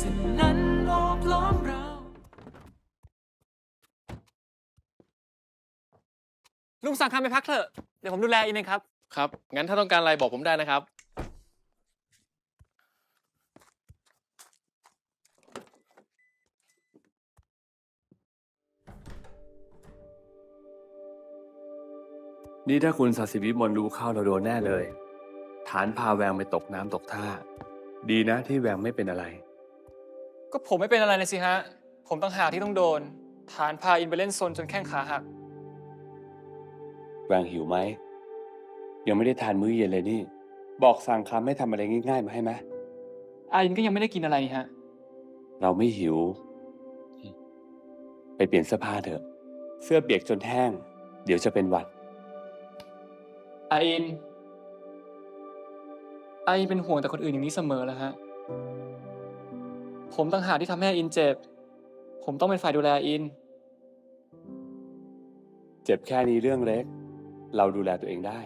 สิ่งนั้นโอบล้อมเรา ลุงสั่งคำไปพักเถอะ เดี๋ยวผมดูแลเองเองครับ ครับ งั้นถ้าต้องการอะไรบอกผมได้นะครับ นี่ถ้าคุณศาสิวิมลรู้เข้าเราโดนแน่เลย ฐานพาแวงไปตกน้ำตกท่า ดีนะที่แวงไม่เป็นอะไร ก็ผมไม่เป็นอะไรเลยสิฮะ ผมต้องหากที่ต้องโดน ฐานพาอินไปเล่นซนจนแข้งขาหักแวงหิวไหม ยังไม่ได้ทานมื้อเย็นเลยนี่ บอกสั่งคำให้ทำอะไรง่ายๆมาให้ไหมอาอินก็ยังไม่ได้กินอะไรนี่ฮะ เราไม่หิว ไปเปลี่ยนเสื้อผ้าเถอะ เสื้อเปียกจนแห้ง เดี๋ยวจะเป็นหวัด อาอิน อาอินเป็นห่วงแต่คนอื่นอย่างนี้เสมอแล้วฮะ ผมต้องหากที่ทำให้อาอินเจ็บ ผมต้องเป็นฝ่ายดูแลอาอิน เจ็บแค่นี้เรื่องเล็ก เราดูแลตัวเองได้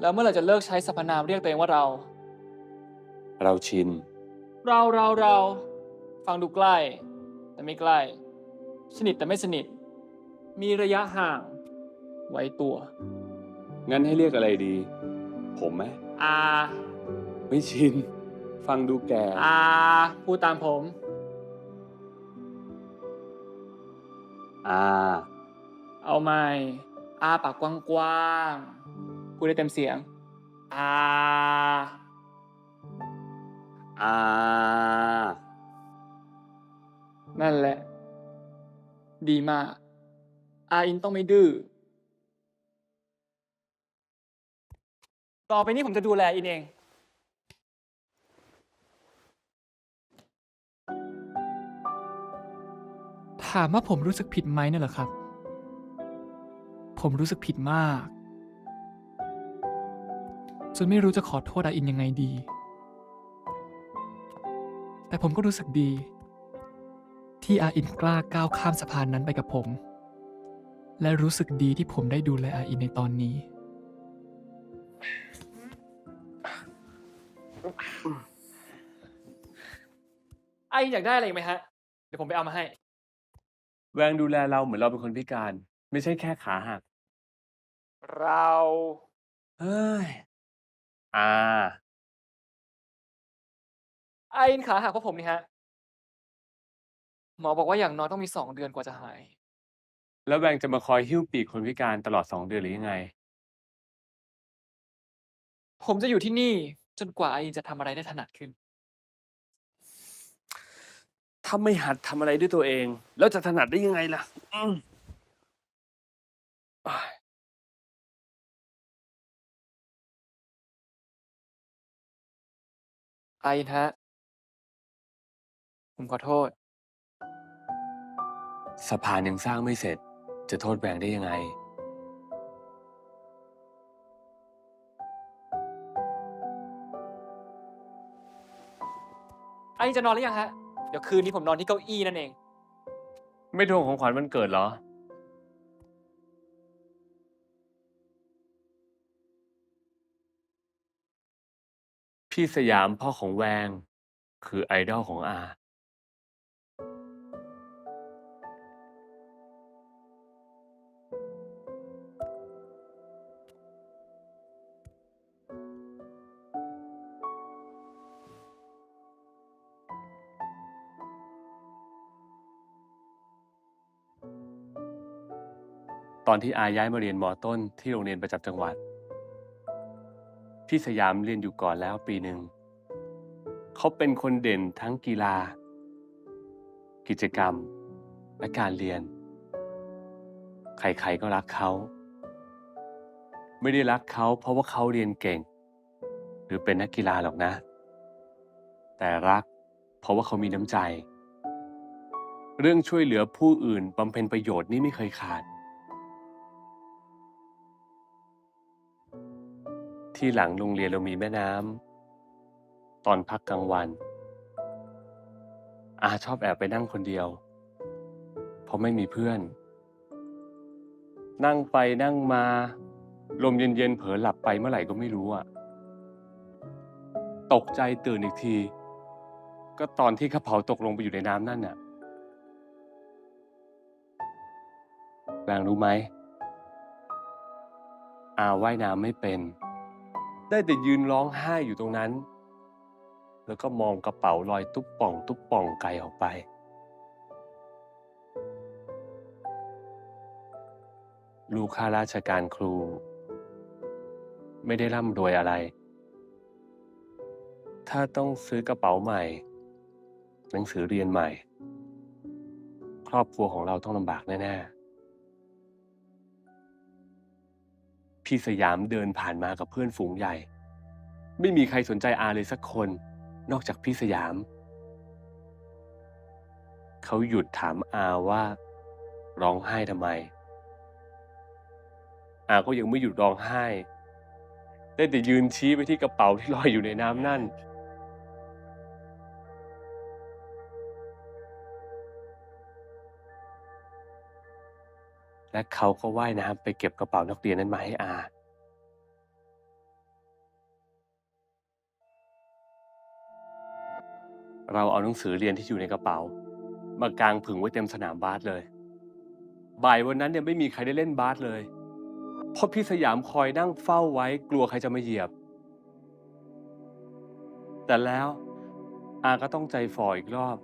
แล้วเมื่อไหร่จะเลิกใช้สรรพนามเรียกตัวเองว่าเรา เราชิน เราเราเราฟังดูใกล้ แต่ไม่ใกล้ สนิทแต่ไม่สนิท มีระยะห่าง ไว้ตัว งั้นให้เรียกอะไรดี ผมไหมอา ไม่ชิน ฟังดูแก่อาพูดตามผม อ่า เอาใหม่อาปากกว้างๆพูดได้เต็มเสียงอาอ่า นั่นแหละ ดีมาก อาอินต้องไม่ดื้อ ต่อไปนี้ผมจะดูแลอินเอง ถามว่าผมรู้สึกผิดไหมเนี่ยเหรอครับ ผมรู้สึกผิดมาก จนไม่รู้จะขอโทษอาอินยังไงดี แต่ผมก็รู้สึกดี ที่อาอินกล้าก้าวข้ามสะพานนั้นไปกับผม และรู้สึกดีที่ผมได้ดูแลอาอินในตอนนี้อาอินอยากได้อะไรอีกไหมฮะ เดี๋ยวผมไปเอามาให้ แวงดูแลเราเหมือนเราเป็นคนพิการ ไม่ใช่แค่ขาหัก เรา เฮ้ย อ่าอาอินขาหักเพราะผมนี่ฮะ หมอบอกว่าอย่างน้อยต้องมีสองเดือนกว่าจะหาย แล้วแวงจะมาคอยหิ้วปีกคนพิการตลอดสองเดือนหรือยังไง ผมจะอยู่ที่นี่ จนกว่าอาอินจะทำอะไรได้ถนัดขึ้น ถ้าไม่หัดทำอะไรด้วยตัวเอง แล้วจะถนัดได้ยังไงล่ะอืมอ้ายอาอินฮะผมขอโทษ สะพานยังสร้างไม่เสร็จ จะโทษแวงได้ยังไงอาอินจะนอนหรือยังฮะ เดี๋ยวคืนนี้ผมนอนที่เก้าอี้นั่นเอง ไม่ทวงของขวัญวันเกิดเหรอ พี่สยามพ่อของแวง คือไอดอลของอา ตอนที่อาย้ายมาเรียนมอต้นที่โรงเรียนประจำจังหวัด พี่สยามเรียนอยู่ก่อนแล้วปีหนึ่ง เขาเป็นคนเด่นทั้งกีฬา กิจกรรม และการเรียน ใครๆก็รักเขา ไม่ได้รักเขาเพราะว่าเขาเรียนเก่ง หรือเป็นนักกีฬาหรอกนะ แต่รักเพราะว่าเขามีน้ำใจ เรื่องช่วยเหลือผู้อื่นบำเพ็ญประโยชน์นี่ไม่เคยขาด ที่หลังโรงเรียนเรามีแม่น้ำตอนพักกลางวัน อาชอบแอบไปนั่งคนเดียว เพราะไม่มีเพื่อน นั่งไปนั่งมา ลมเย็นๆเผลอหลับไปเมื่อไหร่ก็ไม่รู้อะตกใจตื่นอีกที ก็ตอนที่กระเป๋าตกลงไปอยู่ในน้ำนั่นน่ะแรงรู้ไหมอาว่ายน้ำไม่เป็น ได้แต่ยืนร้องไห้อยู่ตรงนั้น แล้วก็มองกระเป๋าลอยตุ๊บป่อง ตุ๊บป่องไกลออกไป ลูกข้าราชการครู ไม่ได้ร่ำรวยอะไร ถ้าต้องซื้อกระเป๋าใหม่ หนังสือเรียนใหม่ ครอบครัวของเราต้องลำบากแน่ ๆ พี่สยามเดินผ่านมากับเพื่อนฝูงใหญ่ ไม่มีใครสนใจอาเลยสักคน นอกจากพี่สยาม เขาหยุดถามอาว่า ร้องไห้ทำไม อาก็ยังไม่หยุดร้องไห้ ได้แต่ยืนชี้ไปที่กระเป๋าที่ลอยอยู่ในน้ำนั่น และเขาก็ว่ายน้ำไปเก็บกระเป๋านักเรียนนั้นมาให้อา เราเอาหนังสือเรียนที่อยู่ในกระเป๋า มากางผึ่งไว้เต็มสนามบาสเลย บ่ายวันนั้นเนี่ยไม่มีใครได้เล่นบาสเลย เพราะพี่สยามคอยนั่งเฝ้าไว้กลัวใครจะมาเหยียบ แต่แล้วอาก็ต้องใจฝ่ออีกรอบ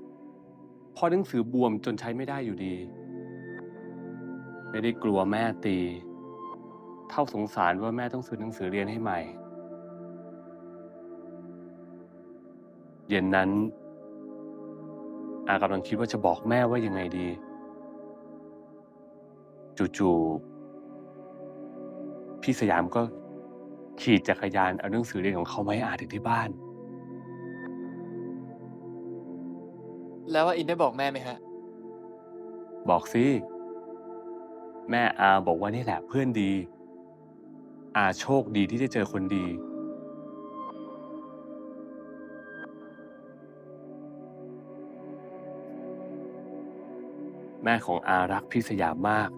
เพราะหนังสือบวมจนใช้ไม่ได้อยู่ดี ไม่ได้กลัวแม่ตี เท่าสงสารว่าแม่ต้องซื้อหนังสือเรียนให้ใหม่ เย็นนั้น อากำลังคิดว่าจะบอกแม่ว่ายังไงดี จู่ๆพี่สยามก็ขี่จักรยานเอาหนังสือเรียนของเขามาให้อาถึงที่บ้าน แล้วว่าอินได้บอกแม่ไหมฮะ บอกสิ แม่อาบอกว่านี่แหละเพื่อนดี อาโชคดีที่ได้เจอคนดี แม่ของอารักพี่สยามมาก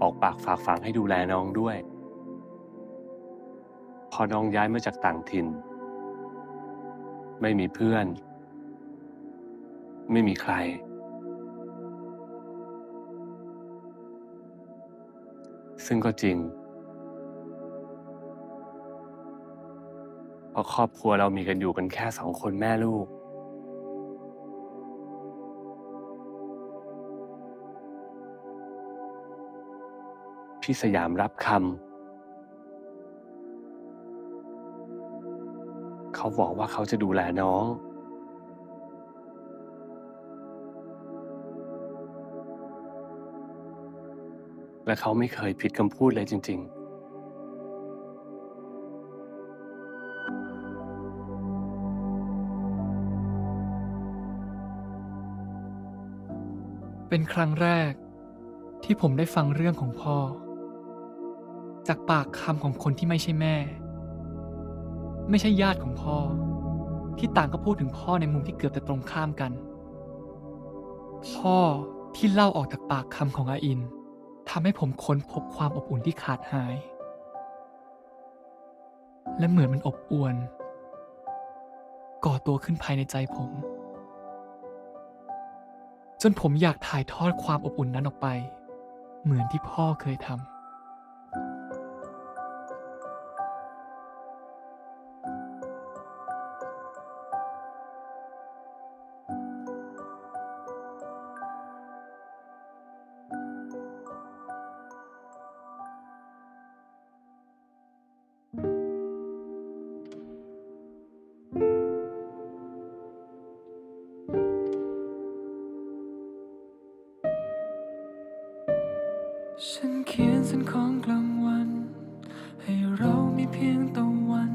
ออกปากฝากฝังให้ดูแลน้องด้วย พอน้องย้ายมาจากต่างถิ่น ไม่มีเพื่อน ไม่มีใคร ซึ่งก็จริง เพราะครอบครัวเรามีกันอยู่กันแค่สองคนแม่ลูก พี่สยามรับคำ เขาบอกว่าเขาจะดูแลน้อง และเขาไม่เคยผิดคำพูดเลยจริง ๆ เป็นครั้งแรกที่ผมได้ฟังเรื่องของพ่อ จากปากคำของคนที่ไม่ใช่แม่ ไม่ใช่ญาติของพ่อ ที่ต่างก็พูดถึงพ่อในมุมที่เกือบจะตรงข้ามกัน พ่อที่เล่าออกจากปากคำของอาอินำให้ผมค้นพบความอบอุ่นที่ขาดหาย และเหมือนมันอบอวน ก่อตัวขึ้นภายในใจผม จนผมอยากถ่ายทอดความอบอุ่นนั้นออกไป เหมือนที่พ่อเคยทำ ฉันเขียนเส้นของกลางวัน ให้เรามีเพียงตะวัน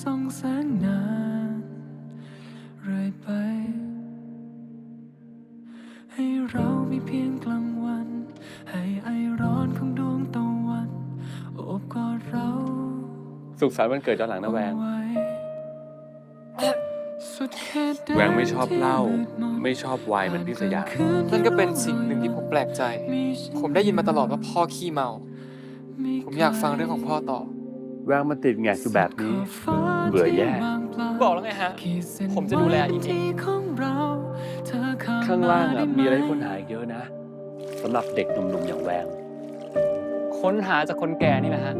ส่องแสงนานเรื่อยไป ให้เรามีเพียงกลางวัน ให้ไอร้อนของดวงตะวันโอบกอดเราสุขสันต์วันเกิดย้อนหลังนะแวงเอาไว้สุดเขตดนแวงไม่ชอบเหล้า ที่ดมน ไม่ชอบไวน์เหมือนพี่สยามนั่นก็เป็นสิ่งหนึ่งที่ผมแปลกใจ ผมได้ยินมาตลอดว่าพ่อขี้เมา ผมอยากฟังเรื่องของพ่อต่อ แวงมันติดแงกอยู่แบบนี้ขอบฟ้าเบื่อแย่ บอกแล้วไงฮะ ผมจะดูแลอินเองข้างล่างอะมีอะไรให้ค้นหาอีกเยอะนะสำหรับเด็กหนุ่มๆอย่างแวง ค้นหาจากคนแก่นี่แหละฮะ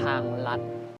ทางลัด